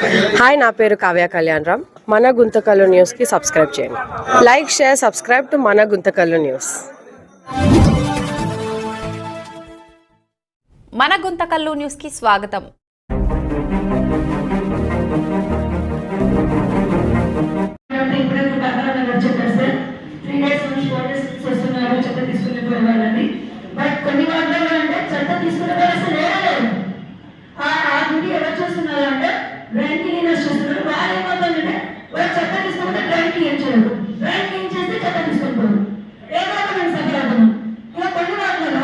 Hi నా పేరు కావ్య కళ్యాణ్ రామ్. మన గుంతకల్లు న్యూస్కి సబ్స్క్రైబ్ చేయండి. లైక్ షేర్ సబ్స్క్రైబ్ టు మన గుంతకల్లు న్యూస్ మన గుంతకల్లు న్యూస్కి స్వాగతం. చెప్పారు సార్ త్రీ డేస్ నుంచి ఫోర్ ఏమవుతుందంటే వాళ్ళు చెత్త తీసుకుంటే డ్రైన్ క్లీన్ చేస్తే చెత్త తీసుకుంటారు ఏదో ఒక మేము సఫర్ అవుతున్నాం ఇక కొన్ని వాటిలో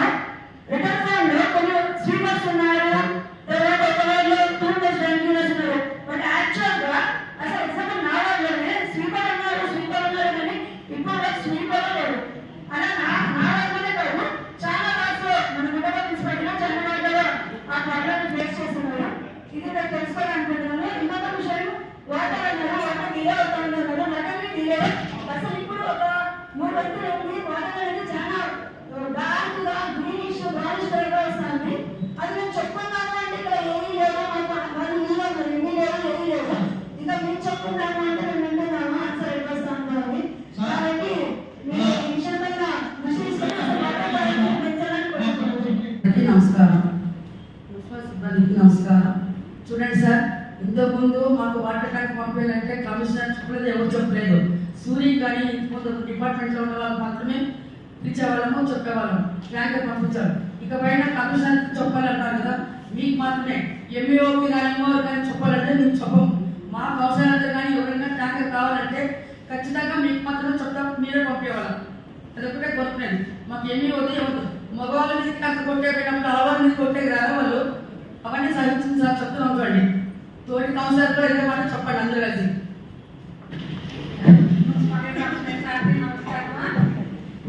రిటర్న్ ఫామ్లో కొన్ని స్వీపర్స్ ఉన్నారు తర్వాత ఒక వాళ్ళు టూ డేస్ డ్రైన్ క్లీనర్స్ ఉన్నారు బట్ యాక్చువల్గా అసలు ఎగ్జాంపుల్ నా వాళ్ళనే స్వీపర్ అన్నారు స్వీపర్ అన్నారు కానీ ఇప్పుడు వరకు స్వీపర్ లేరు అలా నా నా వాళ్ళనే కాదు చాలా వాటిలో మన గుడ్డలో తీసుకెళ్ళినా చాలా వాటిలో ఆ ప్రాబ్లమ్ ఫేస్ చేస్తున్నారు ఇది నాకు తెలుసుకోవాలనుకుంటున్నాను ఇంకొక విషయం వాటర్ అన్నారు వాటర్ డిలే అవుతున్నారు అసలు ఇప్పుడు ఒక మూడు వందలు ఉంది వాటర్ అనేది చాలా గ్రీనిష్ వస్తుంది అది మేము చెప్పుకున్నాము అంటే ఇక్కడ ఏమీ లేవు? మాకు వాళ్ళు నీళ్ళు ఉన్నారు ఎన్ని లేవు? ఏమీ ఇంకా మేము చెప్పుకున్నాము అంటే మేము వింటున్నాము? ఆన్సర్ ఎక్కడ వస్తాము అని. కాబట్టి మీ ఈ విషయం పైన దృష్టి తీసుకొని అసలు వాటర్ పరంగా పెంచాలని కోరుకుంటున్నాను అందరికీ నమస్కారం. మున్సిపల్ సిబ్బందికి నమస్కారం. చూడండి సార్ ఇంతకుముందు మాకు వాటర్ ట్యాంక్ పంపించాలంటే కమిషనర్ చెప్పలేదు ఎవరు చెప్పలేదు. సూర్య కానీ ఇంతకుముందు డిపార్ట్మెంట్లో ఉన్న వాళ్ళు మాత్రమే పిలిచేవాళ్ళము చెప్పేవాళ్ళం ట్యాంకర్ పంపించారు ఇక పైన కమిషన్ చెప్పాలంటారు కదా మీకు మాత్రమే. ఎంఏఓకి కానీ ఎంఓ కానీ చెప్పాలంటే మేము చెప్పము. మాకు అవసరాలంటే కానీ ఎవరైనా ట్యాంకర్ కావాలంటే ఖచ్చితంగా మీకు మాత్రమే చెప్తా మీరే పంపేవాళ్ళం. అది ఒకటే కోరుకునేది మాకు ఎన్ని వద్దు మగవాళ్ళ మీద కాస్త కొట్టేటప్పుడు ఆడవాళ్ళ మీద కొట్టే రాదా వాళ్ళు అవన్నీ సాధించింది సార్ చెప్తున్నాం చూడండి. తోటి కౌన్సిలర్తో అయితే మాట చెప్పండి అందరూ కలిసి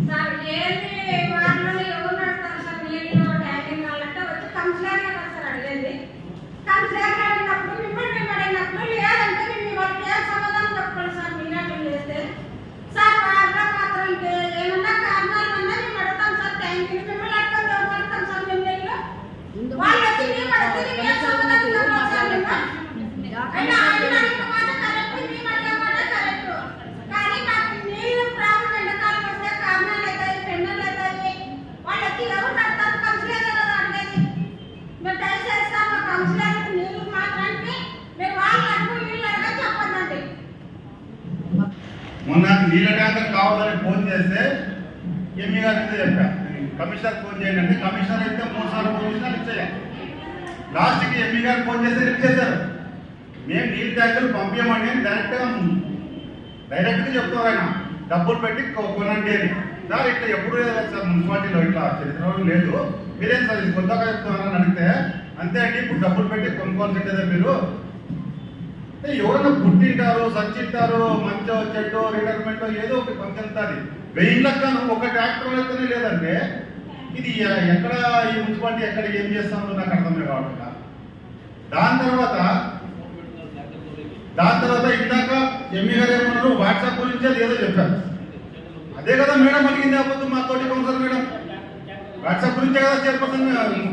సార్ ఏది వాటిలో ఎవరు నడతారు సార్ నీళ్ళు ట్యాంకింగ్ వాళ్ళంటే వచ్చి కంప్లైంట్ కదా సార్ అడిగేది కంప్లైంట్ అడిగినప్పుడు మిమ్మల్ని మేము అడిగినప్పుడు లేదంటే మేము వాళ్ళకి ఏం సమాధానం చెప్పాలి సార్ మీనాట్లు చేస్తే సార్ వాటర్ మాత్రానికి ఏమన్నా కారణాలు ఉన్నా మేము అడుగుతాం సార్ ట్యాంకింగ్ మిమ్మల్ని అడగం ఎవరు అడుగుతాం సార్ మేము నీళ్ళు వాళ్ళు వచ్చి మేము అడిగితే మేము ఏం సమాధానం చెప్పాలి సార్ మేము అయినా ఆయన అడిగిన మాట కరెక్ట్ మేము అడిగిన మాట కరెక్ట్ కానీ మాకు నీళ్ళు ప్రాబ్లం ఎండాకాలం వస్తే కారణాలు అవుతాయి పెన్నులు అవుతాయి వాళ్ళకి ఎవరు నడతారు కంప్లైంట్ కదా అడిగేది మేము దయచేసి సార్ మా కంప్లైంట్ నీళ్ళు మాత్రానికి మేము వాళ్ళు అడుగు నీళ్ళు అడగ చెప్పండి మొన్న నీళ్ళ ట్యాంకర్ ఫోన్ చేస్తే ఎంఈ గారికి చెప్పా. కమిషనర్ ఫోన్ చేయండి అంటే కమిషనర్ అయితే మూడు సార్లు ఫోన్ చేసినా లిఫ్ట్ లాస్ట్కి ఎంఈ గారు ఫోన్ చేస్తే లిఫ్ట్ చేశారు మేము నీళ్ళ ట్యాంకులు పంపించమండి అని డైరెక్ట్గా డైరెక్ట్గా చెప్తాం ఆయన. డబ్బులు పెట్టి కొనండి అని. సార్ ఇట్లా ఎప్పుడు లేదు సార్ మున్సిపాలిటీలో ఇట్లా చరిత్ర లేదు. మీరేం సార్ ఇది కొత్తగా చెప్తున్నారని అడిగితే అంతే అండి ఇప్పుడు డబ్బులు పెట్టి కొనుక్కోవాల్సిందేదా మీరు? ఎవరైనా పుట్టింటారు సచ్చింటారు మంచో చెడ్డో రిటైర్మెంట్ ఏదో ఒకటి పంచుతుంది వెయ్యి లెక్కను ఒక ట్రాక్టర్ లెక్కనే లేదంటే ఇది ఎక్కడ ఈ మున్సిపాలిటీ ఎక్కడ ఏం చేస్తామో నాకు అర్థమే కావట్లేదు దాని తర్వాత దాని తర్వాత ఇందాక ఎంఈ గారు ఏమన్నారు? వాట్సాప్ గురించి అది ఏదో చెప్పారు. అదే కదా మేడం అడిగింది అప్పుడు మా తోటి కౌన్సిలర్ మేడం. వాట్సాప్ గురించే కదా చైర్పర్సన్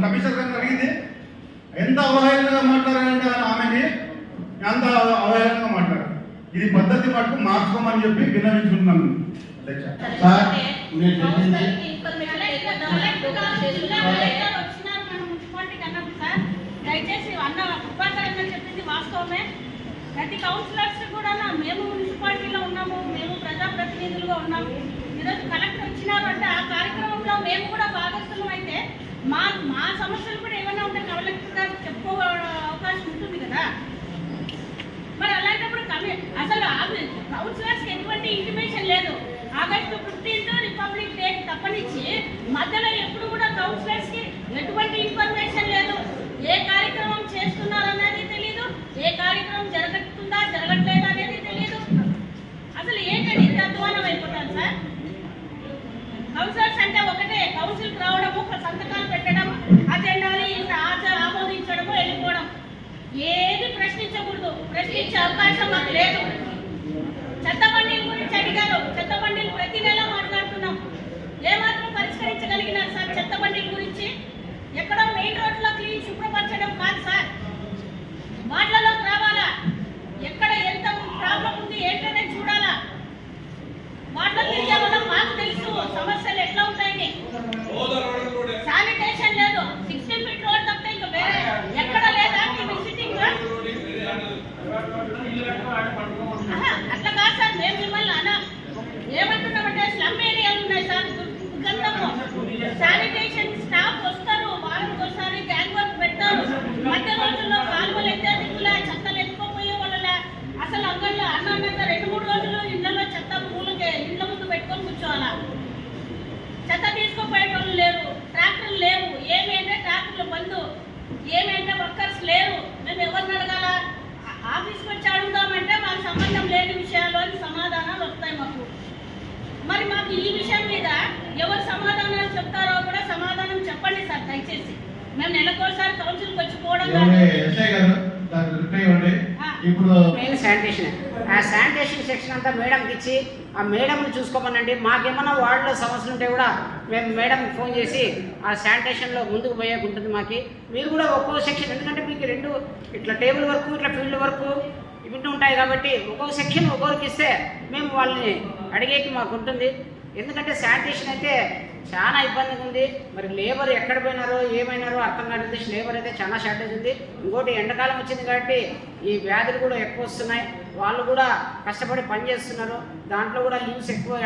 కమిషనర్ గారిని అడిగింది. ఎంత అవహేళనగా మాట్లాడారంటే ఆమెని అంత అవహేళనగా మాట్లాడారు ఇది పద్ధతి మటుకు మార్చుకోమని చెప్పి సార్ మీరు చెప్పింది దయచేసి అన్న ఉపాధ్యాయులు చెప్పింది వాస్తవమే. ప్రతి కౌన్సిలర్స్ కూడా మేము మున్సిపాలిటీలో ఉన్నాము మేము ప్రజాప్రతినిధులుగా ఉన్నాము. ఈరోజు కలెక్టర్ వచ్చినారు అంటే ఆ కార్యక్రమంలో మేము కూడా భాగస్థులం అయితే మా మా సమస్యలు కూడా ఏమైనా ఉంటే కలెక్టర్ గారికి చెప్పుకో అవకాశం ఉంటుంది కదా మరి అలాంటప్పుడు కమి అసలు కౌన్సిలర్స్ ఎటువంటి ఇంటిమేషన్ లేదు. ఆగస్టు ఫిఫ్టీన్త్ రిపబ్లిక్ డే తప్పనిచ్చి మధ్యలో ఎప్పుడు కూడా కౌన్సిలర్స్కి ఎటువంటి ఇన్ఫర్మేషన్ లేదు. ఏ కార్యక్రమం చేస్తున్నారనేది తెలియదు ఏ కార్యక్రమం జరగతుందా జరగట్లేదా అనేది తెలియదు అసలు ఏంటండి ఇంత అధ్వానం అయిపోతాను సార్? కౌన్సిలర్స్ అంటే ఒకటే కౌన్సిల్ రావడము సంతకాలు పెట్టడం అజెండాలు ఆచార ఆమోదించడము వెళ్ళిపోవడం. ఏది ప్రశ్నించకూడదు. ప్రశ్నించే అవకాశం మాకు లేదు. చెత్త బండిల గురించి అడిగారు. చెత్త బండిలు ప్రతి నెల మాట్లాడుతున్నాం. ఏమాత్రం పరిష్కరించగలిగినారు సార్ చెత్త బండిల గురించి? ఎక్కడో మెయిన్ రోడ్లో క్లీన్ శుభ్రపరచడం కాదు సార్ అట్లా కాదు సార్ మేము మిమ్మల్ని అన ఏమంటున్నామంటే స్లమ్ ఏరియాలు ఉన్నాయి సార్ దుర్గంధము శానిటేషన్ స్టాఫ్ వస్తారు వారానికి ఒకసారి గ్యాంగ్ వర్క్ పెడతారు మధ్య రోజుల్లో కాలువలు ఎత్తే దిక్కులే చెత్తలు ఎత్తుకోపోయే వాళ్ళ అసలు అంగళ్ళు అన్నంత రెండు మూడు రోజులు ఇళ్ళలో చెత్త పూలకే ఇళ్ళ ముందు పెట్టుకొని కూర్చోవాలా చెత్త తీసుకుపోయేటోళ్ళు లేరు ట్రాక్టర్లు లేవు ఏమి అంటే ట్రాక్టర్లు బంద్ ఏమి అంటే వర్కర్స్ లేరు. మేము ఎవరిని అడగాల? ఆఫీస్కి వచ్చి అడుగుదామంటే మాకు సంబంధం లేని విషయాలు అని సమాధానాలు వస్తాయి మాకు. మరి మాకు ఈ విషయం మీద ఎవరు సమాధానాలు చెప్తారో కూడా సమాధానం చెప్పండి సార్ దయచేసి. మేము నెలకోసారి కౌన్సిల్కి వచ్చి పోవడం ఇప్పుడు మెయిన్ శానిటేషన్ ఆ శానిటేషన్ సెక్షన్ అంతా మేడంకి ఇచ్చి ఆ మేడంని చూసుకోమనండి. మాకేమన్నా వార్డులో సమస్యలు ఉంటే కూడా మేము మేడం ఫోన్ చేసి ఆ శానిటేషన్లో ముందుకు పోయేకు ఉంటుంది మాకు. మీరు కూడా ఒక్కో సెక్షన్ ఎందుకంటే మీకు రెండు ఇట్లా టేబుల్ వరకు ఇట్లా ఫీల్డ్ వరకు ఇవి ఉంటాయి కాబట్టి ఒక్కొక్క సెక్షన్ ఒక్కొక్కరికి ఇస్తే మేము వాళ్ళని అడిగేకి మాకు ఉంటుంది. ఎందుకంటే శానిటేషన్ అయితే చాలా ఇబ్బందిగా ఉంది. మరి లేబర్ ఎక్కడ పోయినారో ఏమైనారో అర్థం కాలేదు లేబర్ అయితే చాలా షార్టేజ్ ఉంది. ఇంకోటి ఎండాకాలం వచ్చింది కాబట్టి ఈ వ్యాధులు కూడా ఎక్కువ వస్తున్నాయి. వాళ్ళు కూడా కష్టపడి పని చేస్తున్నారు. దాంట్లో కూడా లీవ్స్ ఎక్కువ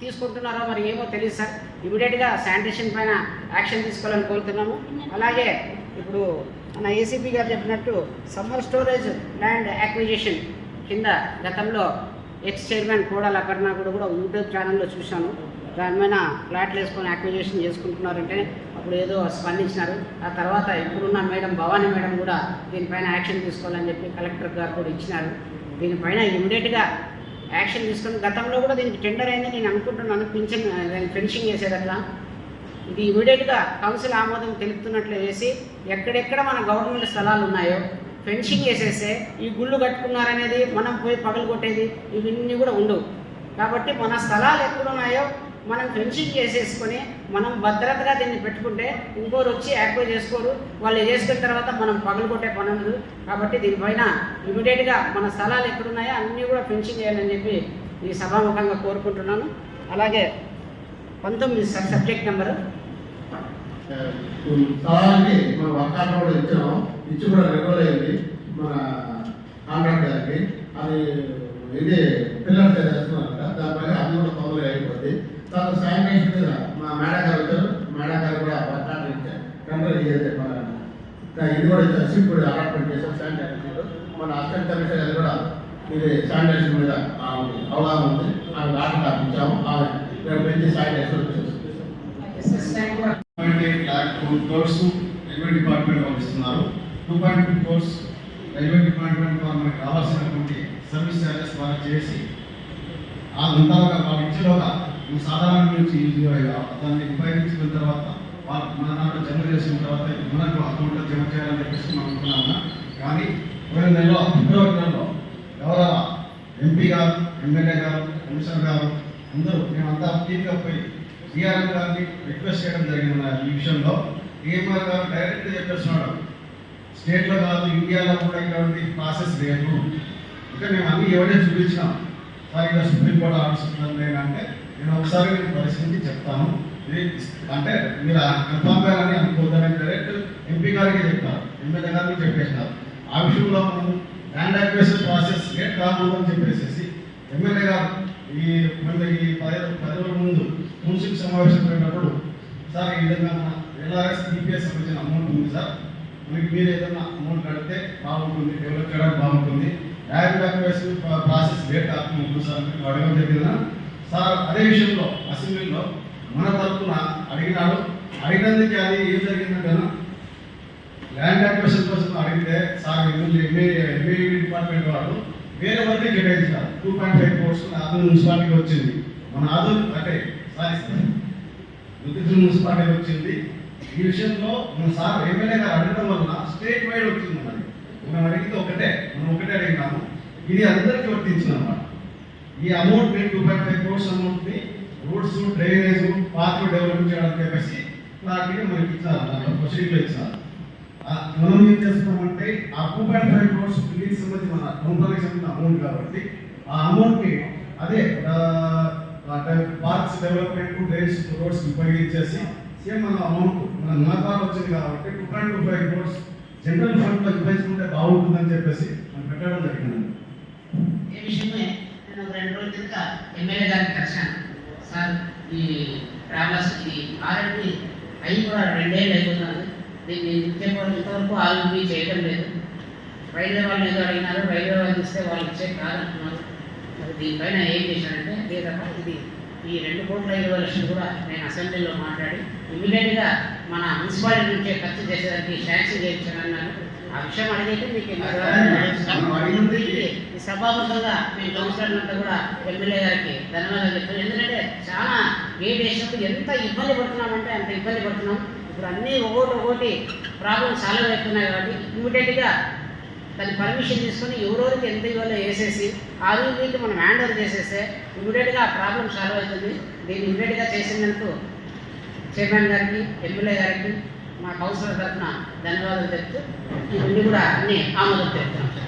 తీసుకుంటున్నారో మరి ఏమో తెలియదు సార్. ఇమీడియట్గా శానిటేషన్ పైన యాక్షన్ తీసుకోవాలని కోరుతున్నాము. అలాగే ఇప్పుడు మన ఏసీపీ గారు చెప్పినట్టు సమ్మర్ స్టోరేజ్ ల్యాండ్ యాక్విజిషన్ కింద గతంలో ఎక్స్ చైర్మన్ కోడాల అపర్ణ కూడా కూడా యూట్యూబ్ ఛానల్లో చూశాను. దానిపైన ఫ్లాట్లు వేసుకొని యాక్విజిషన్ చేసుకుంటున్నారంటే అప్పుడు ఏదో స్పందించినారు. ఆ తర్వాత ఇప్పుడున్న మేడం భవానీ మేడం కూడా దీనిపైన యాక్షన్ తీసుకోవాలని చెప్పి కలెక్టర్ గారు కూడా ఇచ్చినారు. దీనిపైన ఇమీడియట్గా యాక్షన్ తీసుకొని గతంలో కూడా దీనికి టెండర్ అయింది నేను అనుకుంటున్నాను. పింఛన్ ఫినిషింగ్ చేసేదట్లా. ఇది ఇమీడియట్గా కౌన్సిల్ ఆమోదం తెలుపుతున్నట్లు చేసి ఎక్కడెక్కడ మన గవర్నమెంట్ స్థలాలు ఉన్నాయో ఫెన్సింగ్ చేసేస్తే ఈ గుళ్ళు కట్టుకున్నారనేది మనం పోయి పగలు కొట్టేది ఇవన్నీ కూడా ఉండవు. కాబట్టి మన స్థలాలు ఎక్కడున్నాయో మనం ఫెన్సింగ్ చేసేసుకొని మనం భద్రతగా దీన్ని పెట్టుకుంటే ఇంకోరు వచ్చి యాక్వై చేసుకోరు. వాళ్ళు చేసుకున్న తర్వాత మనం పగలు కొట్టే పని ఉండదు. కాబట్టి దీనిపైన ఇమీడియట్గా మన స్థలాలు ఎక్కడున్నాయో అన్నీ కూడా ఫెన్సింగ్ చేయాలని చెప్పి ఈ సభాముఖంగా కోరుకుంటున్నాను. అలాగే పంతొమ్మిది సబ్జెక్ట్ నెంబరు స్థలానికి మన వర్కాలు కూడా ఇచ్చాము. ఇచ్చి కూడా రెగ్యులర్ అయింది. మన కాంట్రాక్ట్ గారికి అది ఇది పిల్లలు చేస్తున్నారు కదా. దానిపైన అది కూడా తొందరగా అయిపోతుంది తర్వాత శానిటేషన్ మీద మా మేడం గారు వచ్చారు. మేడం గారు కూడా వర్కాలు ఇచ్చారు చేసే మన ఇది కూడా ఇచ్చారు. షిప్ కూడా అలాట్మెంట్ చేసాం శానిటేషన్ మన అసిస్టెంట్ కమిషనర్ గారు కూడా ఇది శానిటేషన్ మీద అవగాహన ఉంది. ఆమె ఆట కాపించాము. ఆమె ల్యాక్ కోర్స్ రైల్వే డిపార్ట్మెంట్ పంపిస్తున్నారు. Two point two crores railway department వారు మనకి రావాల్సినటువంటి సర్వీస్ ఛార్జెస్ వాళ్ళు చేసి ఆ అంతగా వాళ్ళు ఇచ్చేలోగా ఈ సాధారణ నుంచి దాన్ని ఉపయోగించుకున్న తర్వాత వాళ్ళు మన దాంట్లో జమ చేసిన తర్వాత మనకు అకౌంట్లో జమ చేయాలని చెప్పేసి మనం అనుకున్నాము కానీ పోయిన నెలలో ఫిబ్రవరి నెలలో ఎవరు ఎంపీ గారు ఎమ్మెల్యే గారు కమిషనర్ గారు అందరూ మేమంతా టీమ్గా పోయి జీఆర్ఎం గారిని రిక్వెస్ట్ చేయడం జరిగింది ఈ విషయంలో. టీఎంఆర్ గారు డైరెక్ట్గా చెప్పేస్తున్నాడు స్టేట్లో కాదు ఇండియాలో కూడా ఇటువంటి ప్రాసెస్ లేదు ఇంకా మేము అన్ని ఎవరే చూపించినాం. సార్ ఇక్కడ సుప్రీంకోర్టు ఆర్డర్స్ లేదంటే నేను ఒకసారి నేను పరిశీలించి చెప్తాను. ఇది అంటే మీరు కన్ఫామ్ గారని అనుకోవద్దని డైరెక్ట్ ఎంపీ గారికి చెప్తారు. ఎమ్మెల్యే గారికి చెప్పేసినారు. ఆ విషయంలో మనం ల్యాండ్ అక్వేషన్ ప్రాసెస్ లేట్ కాకూడదని చెప్పేసి ఎమ్మెల్యే గారు ఈ మళ్ళీ ఈ పది పది రోజుల ముందు మున్సిపల్ సమావేశం పెట్టినప్పుడు సార్ ఈ విధంగా మన ఎల్ఆర్ఎస్ ఈపీఎస్ సంబంధించిన అమౌంట్ ఉంది సార్. మీకు మీరు ఏదైనా అమౌంట్ కడితే బాగుంటుంది డెవలప్ చేయడానికి బాగుంటుంది. ల్యాండ్ అక్వేషన్ ప్రాసెస్ లేట్ కాకుండా సార్ మీకు అడగడం జరిగిందా. సార్ అదే విషయంలో అసెంబ్లీలో మన తరఫున అడిగినాడు అడిగినందుకు అది ఏం జరిగిందంటే ల్యాండ్ అక్వేషన్ కోసం అడిగితే సార్ ఎమ్మెల్యే ఎంఏ డిపార్ట్మెంట్ వాళ్ళు వేరే వరకు కేటాయించారు two point five crores Adoor మున్సిపాలిటీకి వచ్చింది. మన ఆదూరు అంటే సారీ రుద్రగిరి మున్సిపాలిటీ వచ్చింది. ఈ విషయంలో మన సార్ ఎమ్మెల్యే గారు అడగడం వల్ల స్టేట్ వైడ్ వచ్చింది మరి. మనం అడిగితే ఒకటే మనం ఒకటే అడిగినాము. ఇది అందరికీ వర్తించింది అన్నమాట. ఈ అమౌంట్ని టూ పాయింట్ ఫైవ్ క్రోర్స్ అమౌంట్ని రోడ్స్ డ్రైనేజ్ పార్క్ డెవలప్ చేయడానికి చెప్పేసి క్లారిటీగా మనకి ఇచ్చారు దాంట్లో ప్రొసీడింగ్లో ఇచ్చారు. ఆ మనం ఏం చేస్తున్నామంటే ఆ two point five crores building సంబంధించి మన కంపెనీకి సంబంధించిన అమౌంట్ కాబట్టి ఆ అమౌంట్ని అదే పార్క్స్ డెవలప్మెంట్ డ్రైన్స్ రోడ్స్ ఉపయోగించేసి సేమ్ మన అమౌంట్ మన నాకాలు వచ్చింది కాబట్టి two point two five crores general ఫండ్లో ఉపయోగించుకుంటే బాగుంటుందని చెప్పేసి మనం పెట్టడం జరిగింది. ఈ విషయమే నేను రెండు రోజుల కింద ఎమ్మెల్యే గారిని కలిశాను. సార్ ఈ ట్రావెలర్స్ ఆర్ఎండి ఆర్ఎంపీ అవి కూడా రెండేళ్ళు అయిపోతుంది. దీన్ని ఇంతవరకు ఇంతవరకు ఆర్ఎంపీ చేయడం లేదు. రైల్వే వాళ్ళు ఏదో అడిగినారు రైల్వే వాళ్ళు ఇస్తే వాళ్ళు ఇచ్చే కాదంటున్నారు మరి దీనిపైన ఏం చేశారంటే లేదమ్మా ఇది. ఈ రెండు కోట్ల ఇరవై లక్షలు కూడా నేను అసెంబ్లీలో మాట్లాడి ఇమీడియట్గా మన మున్సిపాలిటీ నుంచే ఖర్చు చేసేదానికి శాంక్షన్ చేయించానన్నాను ఆ విషయం అడిగితే మీకు ఈ సభాముఖంగా మేము కౌన్సిలర్లంతా కూడా ఎమ్మెల్యే గారికి ధన్యవాదాలు చెప్తాను ఎందుకంటే చాలా గేట్ వేసినప్పుడు ఎంత ఇబ్బంది పడుతున్నామంటే అంత ఇబ్బంది పడుతున్నాం. ఇప్పుడు అన్నీ ఒకటి ఒకటి ప్రాబ్లం సాల్వ్ అవుతున్నాయి కాబట్టి ఇమీడియట్గా దాన్ని పర్మిషన్ తీసుకొని ఎవరెవరికి ఎంత ఇవ్వాలో వేసేసి ఆ రోజుకి మనం హ్యాండ్ ఓవర్ చేసేస్తే ఇమీడియట్గా ఆ ప్రాబ్లం సాల్వ్ అవుతుంది. దీన్ని ఇమీడియట్గా చేసినందుకు చైర్మన్ గారికి ఎమ్మెల్యే గారికి మా కౌన్సిలర్ తరఫున ధన్యవాదాలు చెప్తూ ఇవన్నీ కూడా అన్ని ఆమోదం చెప్తున్నాం సార్.